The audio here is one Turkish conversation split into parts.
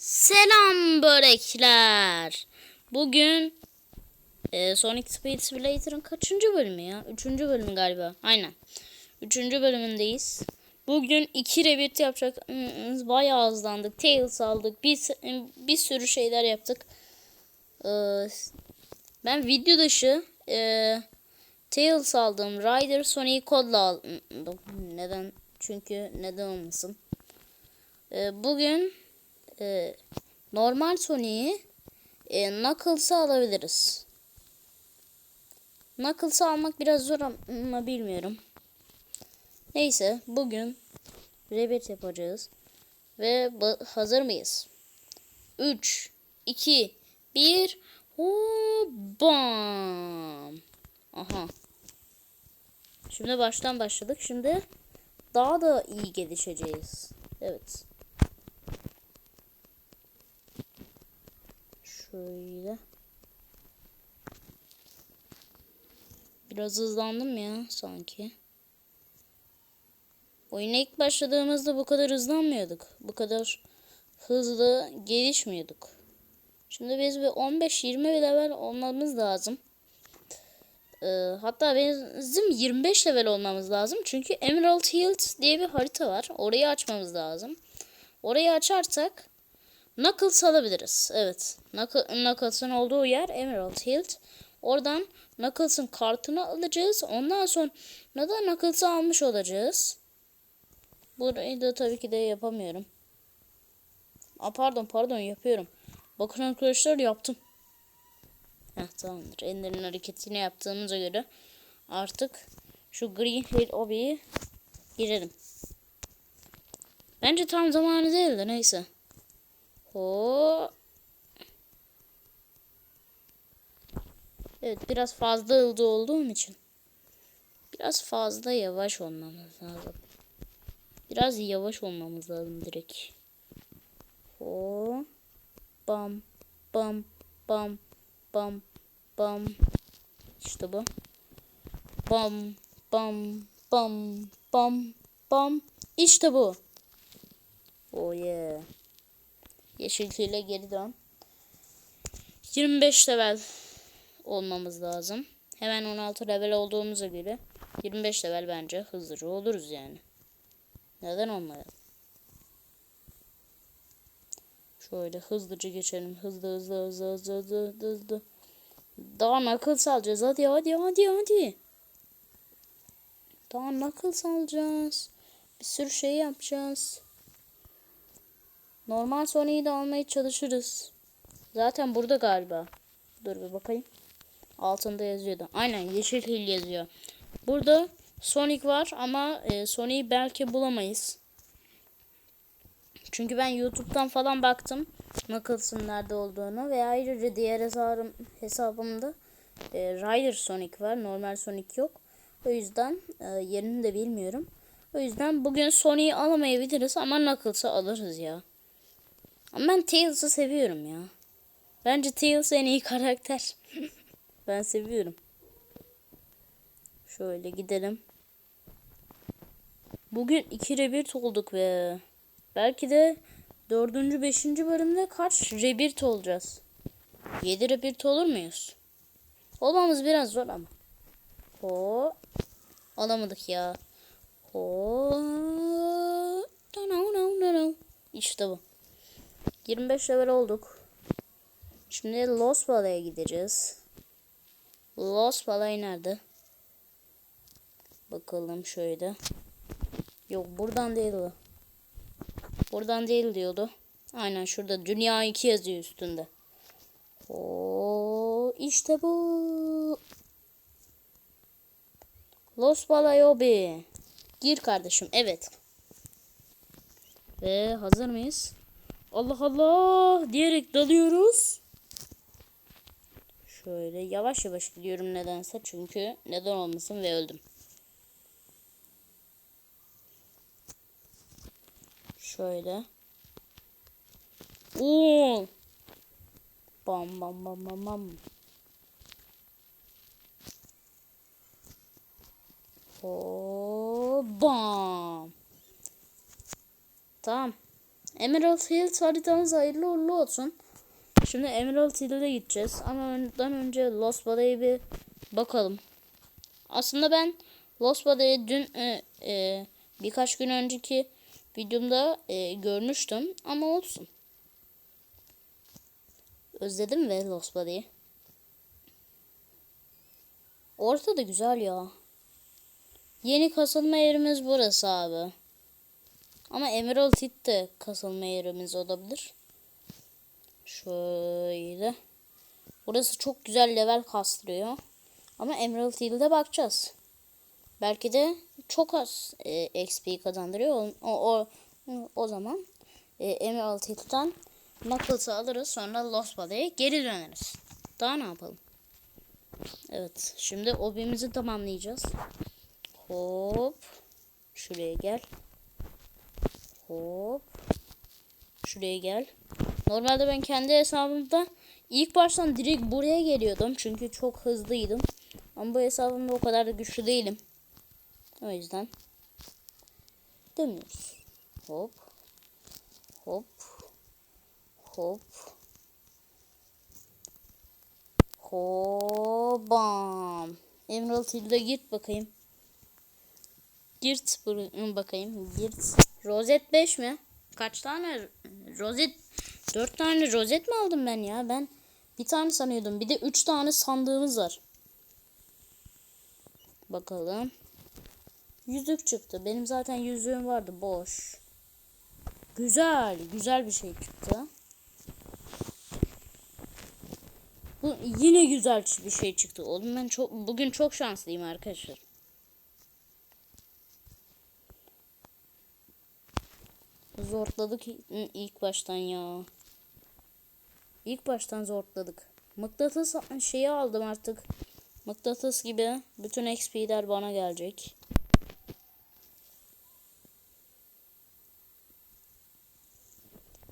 Selam börekler. Bugün e, Sonic Speed Simulator'ın kaçıncı bölümü ya? Üçüncü bölümü galiba. Aynen. Üçüncü bölümündeyiz. Bugün iki revit yapacak. Hmm, Bayağı hızlandık. Tails aldık. Bir, bir sürü şeyler yaptık. Ee, ben video dışı e, Tails aldım. Ryder Sonic'i kodla aldım. Neden? Çünkü neden olmasın? Ee, bugün e, normal Sonic'i e, Knuckles'ı alabiliriz. Knuckles'ı almak biraz zor ama bilmiyorum. Neyse bugün rebet yapacağız. Ve hazır mıyız? 3, 2, 1 Bam. Aha. Şimdi baştan başladık. Şimdi daha da iyi gelişeceğiz. Evet. Şöyle. Biraz hızlandım ya sanki. Oyuna ilk başladığımızda bu kadar hızlanmıyorduk. Bu kadar hızlı gelişmiyorduk. Şimdi biz bir 15-20 level olmamız lazım. Ee, hatta bizim 25 level olmamız lazım. Çünkü Emerald Hill diye bir harita var. Orayı açmamız lazım. Orayı açarsak Knuckles alabiliriz. Evet. Knuckle- Knuckles'ın olduğu yer Emerald Hill. Oradan Knuckles'ın kartını alacağız. Ondan sonra da Knuckles'ı almış olacağız. Burayı da tabii ki de yapamıyorum. Aa, pardon pardon yapıyorum. Bakın arkadaşlar yaptım. Heh tamamdır. Ender'in hareketini yaptığımıza göre artık şu Green Hill Obi'yi girelim. Bence tam zamanı değil de neyse. Ho. Evet biraz fazla hızlı olduğum için biraz fazla yavaş olmamız lazım. Biraz yavaş olmamız lazım direkt. Ho. Bam bam bam bam bam. İşte bu. Bam bam bam bam bam. İşte bu. Oh yeah. Yeşil tüyle geri dön. 25 level olmamız lazım. Hemen 16 level olduğumuza göre 25 level bence hızlıca oluruz yani. Neden olmayalım? Şöyle hızlıca geçelim. Hızlı hızlı hızlı hızlı hızlı hızlı. Daha nakıl salacağız. Hadi hadi hadi hadi. Daha nakıl salacağız. Bir sürü şey yapacağız. Normal Sonic'i de almaya çalışırız. Zaten burada galiba. Dur bir bakayım. Altında yazıyordu. Aynen yeşil hil yazıyor. Burada Sonic var ama e, Sonic'i belki bulamayız. Çünkü ben YouTube'dan falan baktım. Knuckles'ın nerede olduğunu ve ayrıca diğer hesabım, hesabımda e, Ryder Sonic var. Normal Sonic yok. O yüzden e, yerini de bilmiyorum. O yüzden bugün Sonic'i alamayabiliriz ama Knuckles'ı alırız ya. Ama ben Tails'ı seviyorum ya. Bence Tails en iyi karakter. ben seviyorum. Şöyle gidelim. Bugün 2 rebirth olduk ve belki de 4. 5. bölümde kaç rebirth olacağız? 7 rebirth olur muyuz? Olmamız biraz zor ama. Ho. Alamadık ya. Ho. İşte bu. 25 level olduk. Şimdi Los Valley'e gideceğiz. Los Valley nerede? Bakalım şöyle. Yok buradan değil o. Buradan değil diyordu. Aynen şurada Dünya 2 yazıyor üstünde. Oo işte bu. Los Valley Obi. Gir kardeşim. Evet. Ve hazır mıyız? Allah Allah diyerek dalıyoruz. Şöyle yavaş yavaş gidiyorum nedense çünkü neden olmasın ve öldüm. Şöyle. Oo. Bam bam bam bam bam. Oo, bam. Tamam. Emerald Hills haritamız hayırlı uğurlu olsun. Şimdi Emerald Hill'e gideceğiz. Ama ondan önce Lost Valley'e bir bakalım. Aslında ben Lost Valley'i dün e, e, birkaç gün önceki videomda e, görmüştüm. Ama olsun. Özledim ve Lost Valley'i. Orta da güzel ya. Yeni kasılma yerimiz burası abi. Ama Emerald Hit de kasılma yerimiz olabilir. Şöyle. Burası çok güzel level kastırıyor. Ama Emerald Hill'de bakacağız. Belki de çok az e, XP kazandırıyor. O, o, o, zaman e, Emerald Hill'den Knuckles'ı alırız. Sonra Lost Valley'e geri döneriz. Daha ne yapalım? Evet. Şimdi obimizi tamamlayacağız. Hop. Şuraya gel. Hop. Şuraya gel. Normalde ben kendi hesabımda ilk baştan direkt buraya geliyordum. Çünkü çok hızlıydım. Ama bu hesabımda o kadar da güçlü değilim. O yüzden demiyoruz. Hop. Hop. Hop. Hobam. Emerald Hill'de git bakayım. Girt bakayım. Girt. Rozet 5 mi? Kaç tane rozet? 4 tane rozet mi aldım ben ya? Ben bir tane sanıyordum. Bir de 3 tane sandığımız var. Bakalım. Yüzük çıktı. Benim zaten yüzüğüm vardı. Boş. Güzel. Güzel bir şey çıktı. Bu yine güzel bir şey çıktı. Oğlum ben çok bugün çok şanslıyım arkadaşlar. Zorladık ilk baştan ya. İlk baştan zorladık. Mıknatıs şeyi aldım artık. Mıknatıs gibi bütün XP'ler bana gelecek.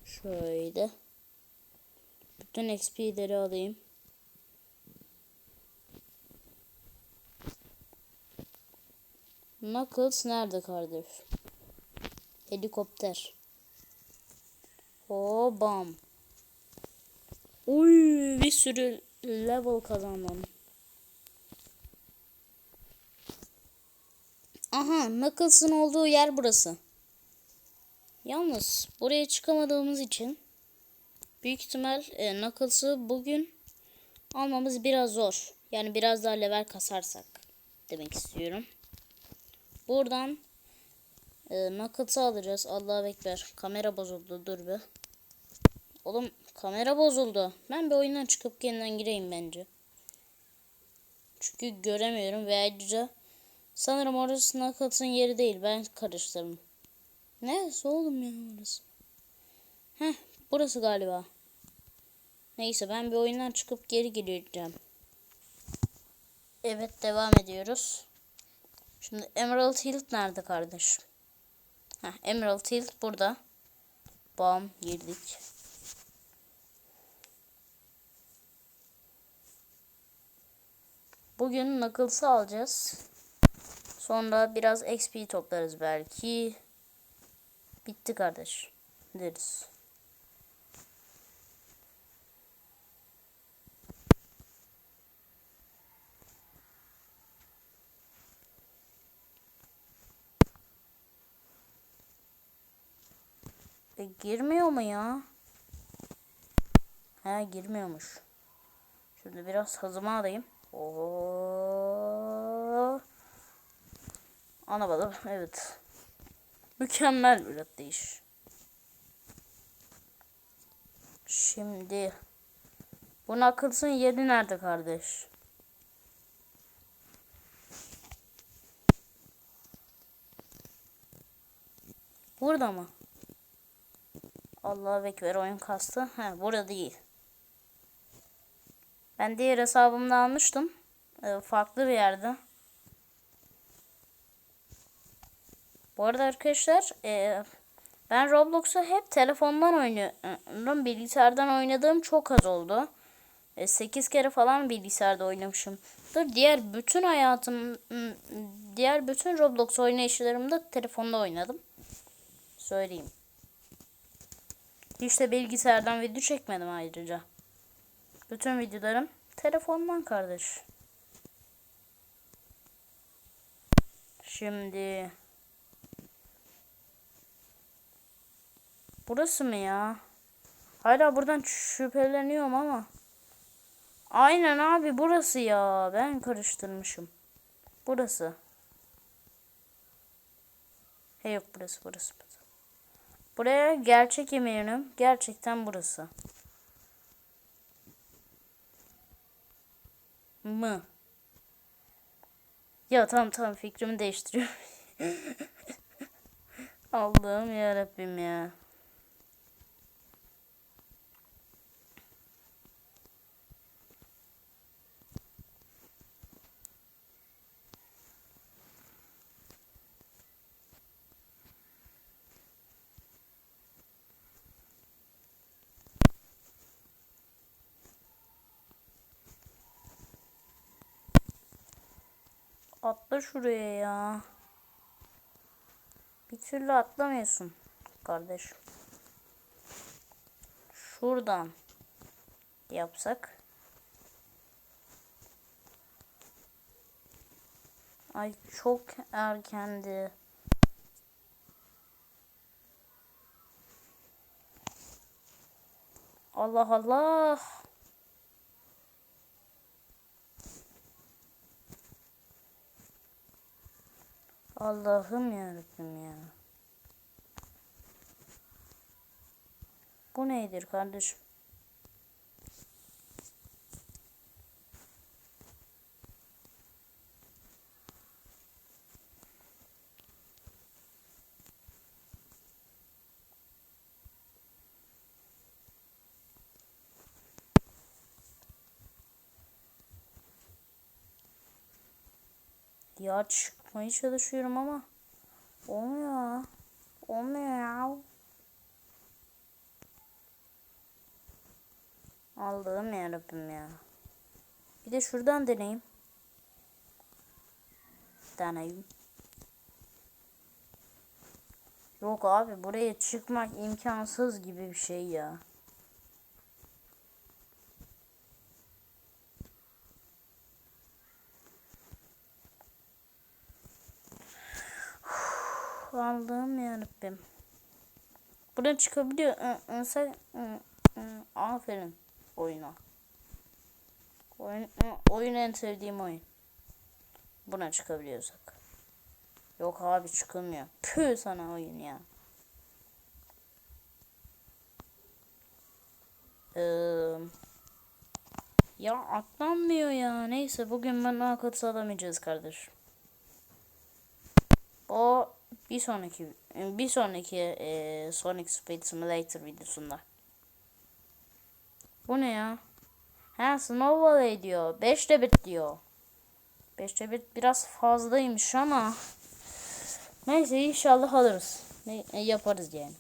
Şöyle. Bütün XP'leri alayım. Knuckles nerede kardeş? Helikopter. O bam. Uy bir sürü level kazandım. Aha Knuckles'ın olduğu yer burası. Yalnız buraya çıkamadığımız için büyük ihtimal e, Knuckles'ı bugün almamız biraz zor. Yani biraz daha level kasarsak demek istiyorum. Buradan e, Knuckles'ı alacağız. Allah'a bekler. Kamera bozuldu. Dur bir. Oğlum kamera bozuldu. Ben bir oyundan çıkıp yeniden gireyim bence. Çünkü göremiyorum ve ayrıca sanırım orası Knuckles'ın yeri değil. Ben karıştırdım. Neresi oğlum ya orası? Heh burası galiba. Neyse ben bir oyundan çıkıp geri gireceğim. Evet devam ediyoruz. Şimdi Emerald Hill nerede kardeş? Heh, Emerald Hill burada. Bam girdik. Bugün Knuckles'ı alacağız. Sonra biraz XP toplarız belki. Bitti kardeş. Deriz. E, girmiyor mu ya? He girmiyormuş. Şimdi biraz hızımı alayım. Oo. Anlamadım. Evet. Mükemmel bir atlayış. Şimdi bu akılsın yeri nerede kardeş? Burada mı? Allah bekler oyun kastı. He burada değil. Ben diğer hesabımda almıştım. Ee, farklı bir yerde. Bu arada arkadaşlar e, ben Roblox'u hep telefondan oynuyorum. Bilgisayardan oynadığım çok az oldu. E, 8 kere falan bilgisayarda oynamışımdır. Diğer bütün hayatım, diğer bütün Roblox oynayışlarımda telefonda oynadım. Söyleyeyim. Hiç de bilgisayardan video çekmedim ayrıca. Bütün videolarım telefondan kardeş. Şimdi Burası mı ya? Hala buradan şüpheleniyorum ama. Aynen abi burası ya. Ben karıştırmışım. Burası. He yok burası burası. burası. Buraya gerçek eminim. Gerçekten burası. Mı? Ya tamam tamam fikrimi değiştiriyorum. Allah'ım ya Rabbim ya. Atla şuraya ya. Bir türlü atlamıyorsun kardeş. Şuradan yapsak. Ay çok erkendi. Allah Allah. Allah'ım yarabbim ya. Bu nedir kardeşim? Ya çıkmaya çalışıyorum ama olmuyor. Olmuyor ya. Allah'ım yarabbim ya. Bir de şuradan deneyeyim. Deneyim. Yok abi buraya çıkmak imkansız gibi bir şey ya. Allah'ım yarabbim. Buradan çıkabiliyor. Sen aferin oyuna. Oyun, oyun en sevdiğim oyun. Buna çıkabiliyorsak. Yok abi çıkılmıyor. Püh sana oyun ya. Ee, ya atlanmıyor ya. Neyse bugün ben nakıt alamayacağız kardeş. O bir sonraki bir sonraki e, Sonic Speed Simulator videosunda. Bu ne ya? Ha Snowball diyor. 5 bit diyor. 5 bit biraz fazlaymış ama neyse inşallah alırız. Ne, e, yaparız yani.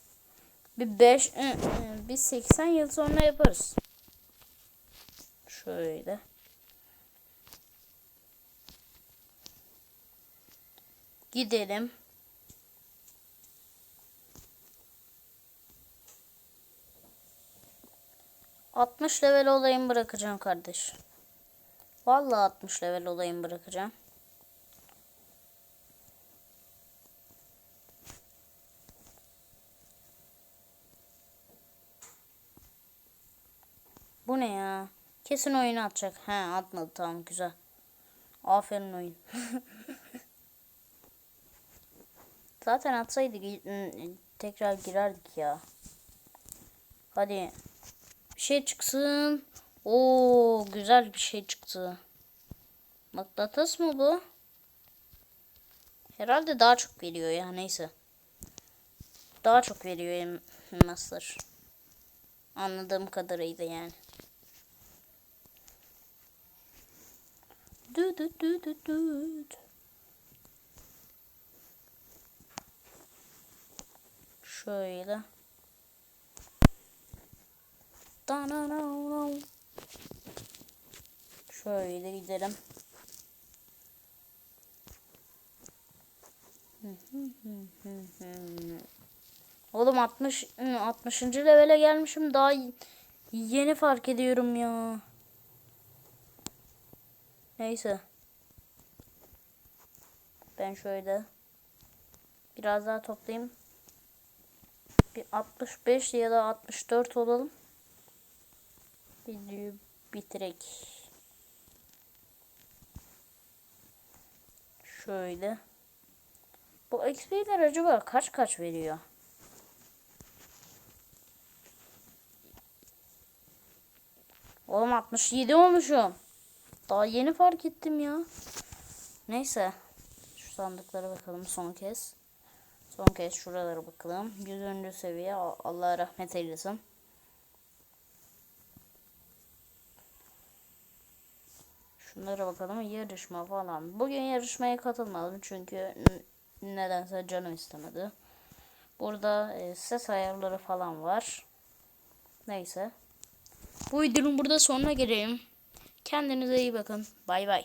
Bir 5 e, e, bir 80 yıl sonra yaparız. Şöyle. Gidelim. 60 level olayım bırakacağım kardeş. Vallahi 60 level olayım bırakacağım. Bu ne ya? Kesin oyunu atacak. He atmadı tamam güzel. Aferin oyun. Zaten atsaydı tekrar girerdik ya. Hadi şey çıksın. Oo güzel bir şey çıktı. Mıknatıs mı bu? Herhalde daha çok veriyor ya neyse. Daha çok veriyor Master. Anladığım kadarıyla yani. Du du du du du. Şöyle. Şöyle gidelim. Oğlum 60 hı, 60. levele gelmişim daha yeni fark ediyorum ya. Neyse. Ben şöyle biraz daha toplayayım. Bir 65 ya da 64 olalım. Videoyu bitirek. Şöyle. Bu XP'ler acaba kaç kaç veriyor? Oğlum 67 olmuşum. Daha yeni fark ettim ya. Neyse. Şu sandıklara bakalım son kez. Son kez şuralara bakalım. 100. seviye. Allah rahmet eylesin. Şunlara bakalım. Yarışma falan. Bugün yarışmaya katılmadım çünkü nedense canım istemedi. Burada e, ses ayarları falan var. Neyse. Bu videonun burada sonuna geleyim. Kendinize iyi bakın. Bay bay.